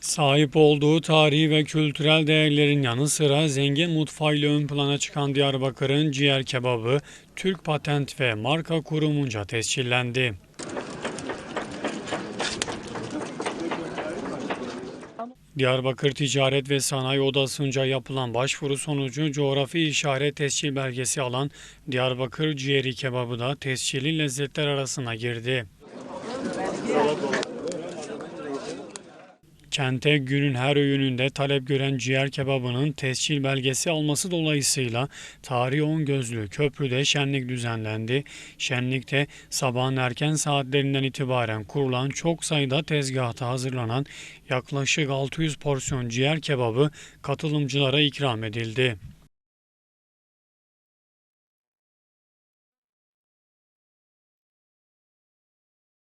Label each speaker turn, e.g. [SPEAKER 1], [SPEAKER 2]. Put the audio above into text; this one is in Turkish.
[SPEAKER 1] Sahip olduğu tarihi ve kültürel değerlerin yanı sıra zengin mutfağıyla ön plana çıkan Diyarbakır'ın ciğer kebabı Türk Patent ve Marka Kurumunca tescillendi. Diyarbakır Ticaret ve Sanayi Odası'nca yapılan başvuru sonucu coğrafi işaret tescil belgesi alan Diyarbakır ciğeri kebabı da tescilli lezzetler arasına girdi. Kente günün her öğününde talep gören ciğer kebabının tescil belgesi alması dolayısıyla tarihi on gözlü köprüde şenlik düzenlendi. Şenlikte sabahın erken saatlerinden itibaren kurulan çok sayıda tezgahta hazırlanan yaklaşık 600 porsiyon ciğer kebabı katılımcılara ikram edildi.